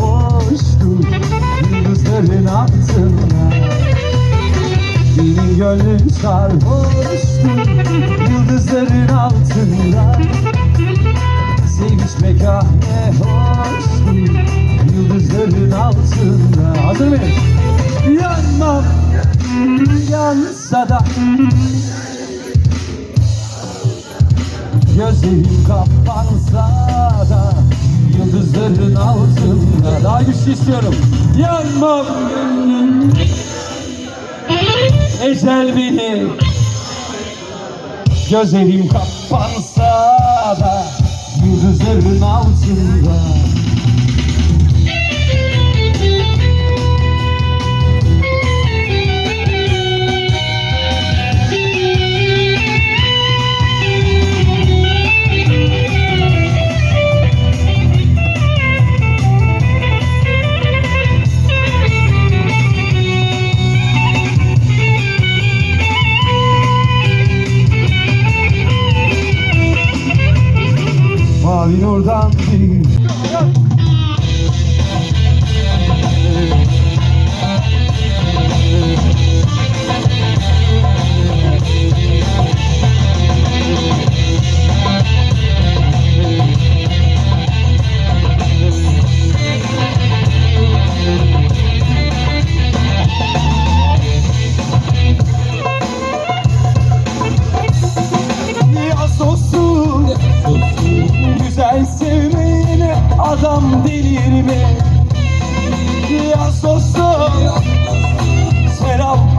hoştur Yıldızların altında Benim gönlüm sarhoştur Yıldızların altında. Sevinç mekane hoştur Yıldızların altında. Hazır mıyız? Yanmam Yansa da. Gözlerim kapansa da Yıldızların altında Daha güçlü istiyorum. Yanmam Ecel beni. Gözlerim kapansa da Yıldızların altında Mavi bir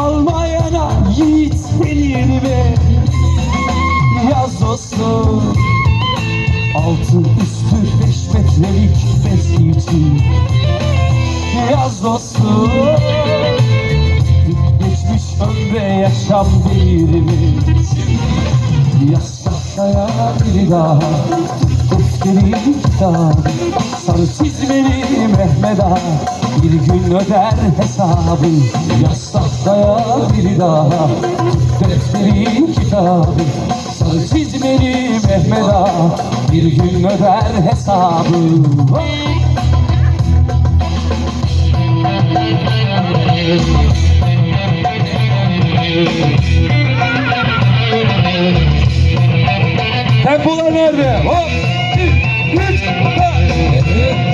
almayana yiğit denir mi? Yaz olsun Altı üstü beş metrelik için Yaz olsun Geçmiş ömre yaşam değil mi? Yasakaya bir daha Defteri kitap Sarı çizmeli Mehmet Ağa Bir gün öder hesabı Yasakaya bir daha Defteri kitabı Sarı çizmeli Mehmet Ağa Bir gün öder hesabı Tempolar nerede? Hop! Bir,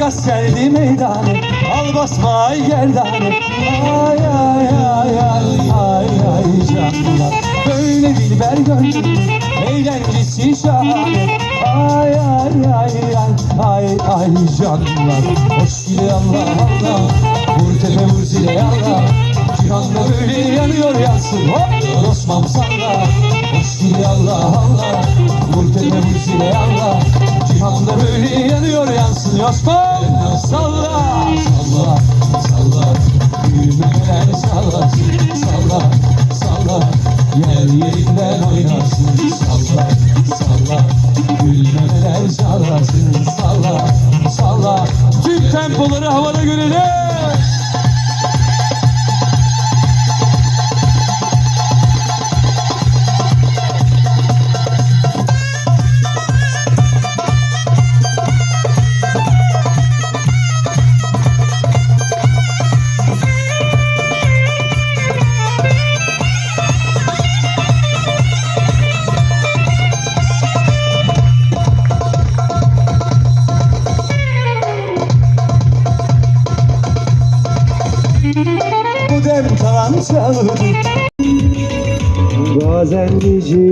Rakkas geldi meydana Al basma ay gerdane Ay ay ay ay ay ay canlar. Böyle dilber gönlüm Eğlencesi şahane. Ay ay ay ay ay ay canlar. Hoş gidi Allah Allah Vur tepe vur zile Allah Cihanda böyle yanıyor yansın Hop! Osman salla gidi Allah Allah. Vur tepe vur zile Allah. Cihanda böyle yanıyor yansın. Osman Salla Salla Salla Gülmeler sallasın Salla Salla Yer yerinden oynasın Salla Salla Gülmeler sallasın Salla Salla Tüm tempoları havada görelim çalır Bazen geceleri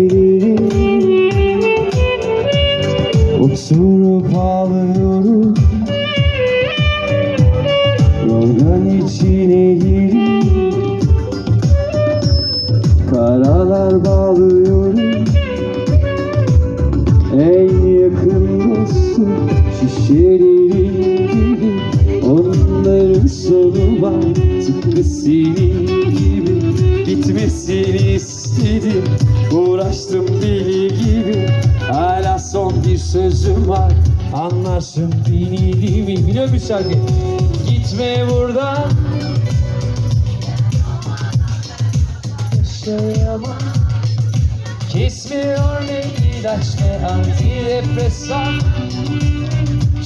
Anlarsın beni değil mi? Biliyor musun şarkı? Gitme buradan. Yaşayamam Kesmiyor ne ilaç ne antidepresan.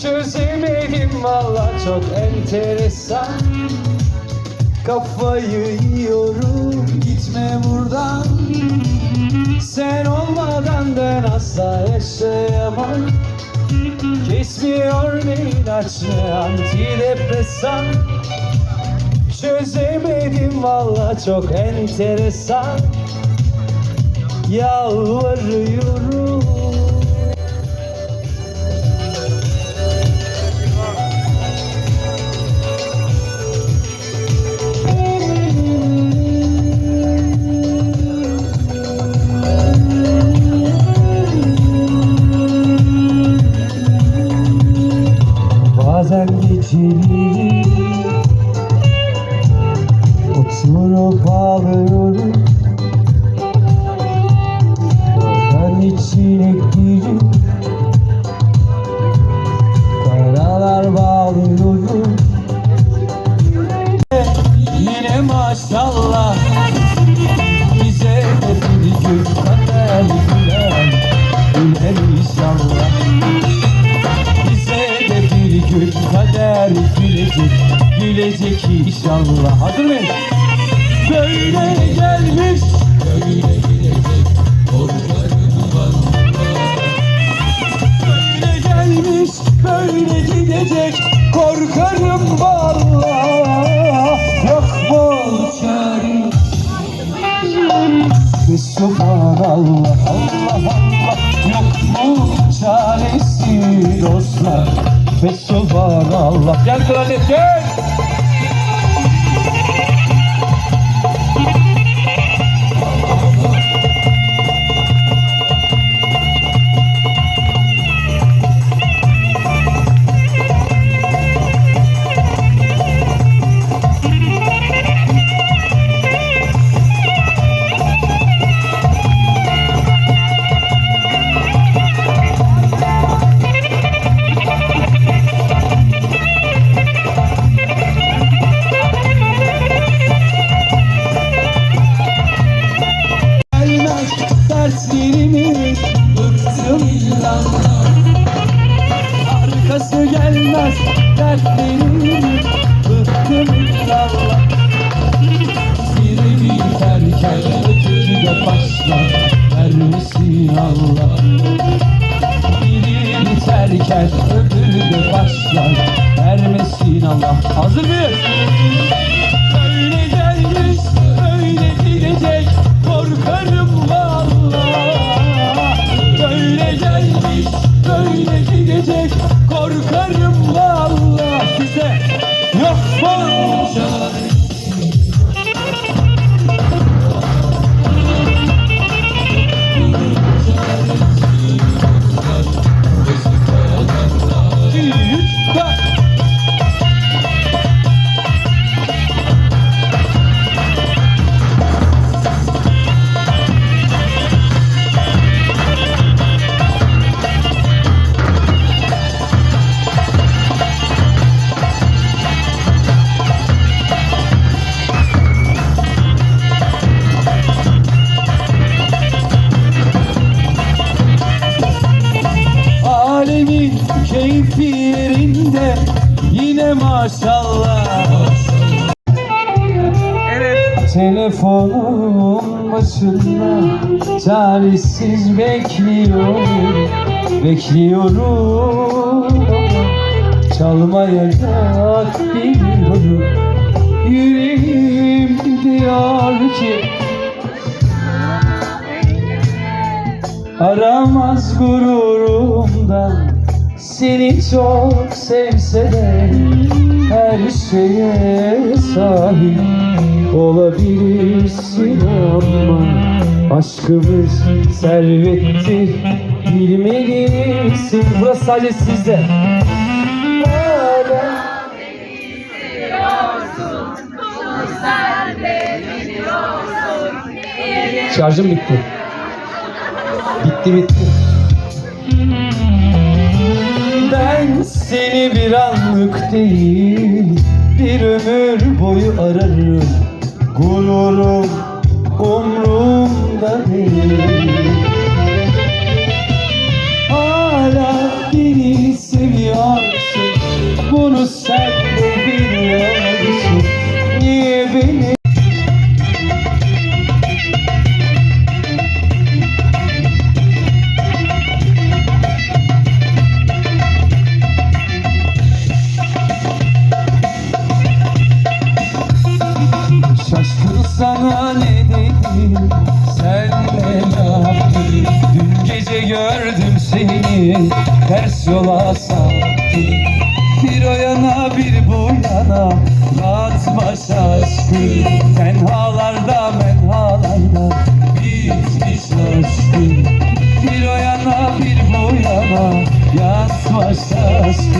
Çözemedim valla çok enteresan. Kafayı yiyorum gitme buradan. Sen olmadan ben asla yaşayamam Kesmiyor ne ilaç antidepresan. Çözemedim valla çok enteresan. Yalvarıyorum subhanallah Allah Allah yok mu çaresi dostlar. Ve subhanallah. Gel kraliyet Allah Biri biterken öbürü başlar vermesin Allah Hazır mıyız? Maşallah. Evet. Telefonun başında çaresiz bekliyorum. Bekliyorum Çalmayacak biliyorum Yüreğim diyor ki Aramaz gururumdan Seni çok sevse de her şeye sahip olabilirsin ama Aşkımız servettir bilmelisin Burası sadece sizde Şarjım bitti. Bitti bitti. Seni bir anlık değil Bir ömür boyu ararım. Gururum umrumda değil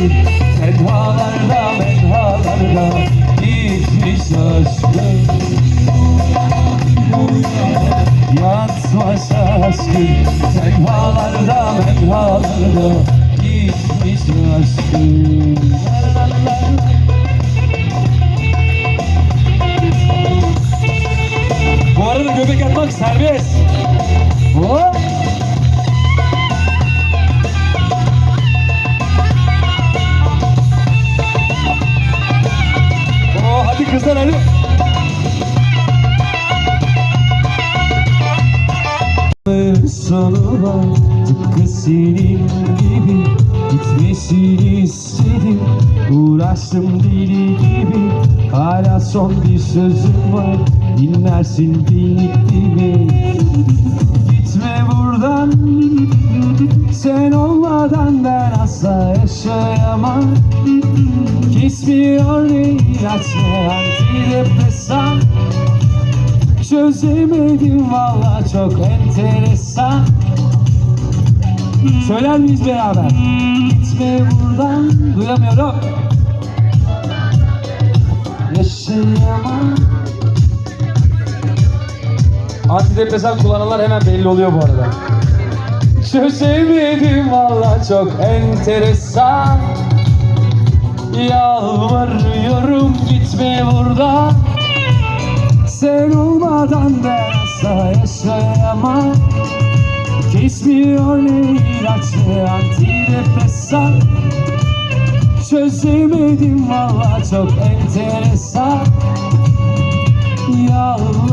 Tenhalarda menhalarda Bitmiş aşkın Yatma şaşkın Tenhalarda menhalarda Gitmiş la. Bu arada göbek atmak serbest. Var Tıpkı senin gibi Gitmesini istedim. Uğraştım deli gibi. Hala son bir sözüm var. Dinlersin beni mi? Gitme buradan. Sen olmadan ben asla yaşayamam. Kesmiyor ne ilaç ne antidepresan Çözemedim valla çok enteresan. Söyler miyiz beraber? Gitme buradan. Duyamıyorum. Yaşayamam. Antidepresan kullananlar hemen belli oluyor bu arada. Çözemedim valla çok enteresan. Yalvarıyorum gitme buradan. Sen olmadan ben asla yaşayamam. Kesmiyor ne ilaç ne antidepresan Çözemedim valla çok enteresan. Yalnız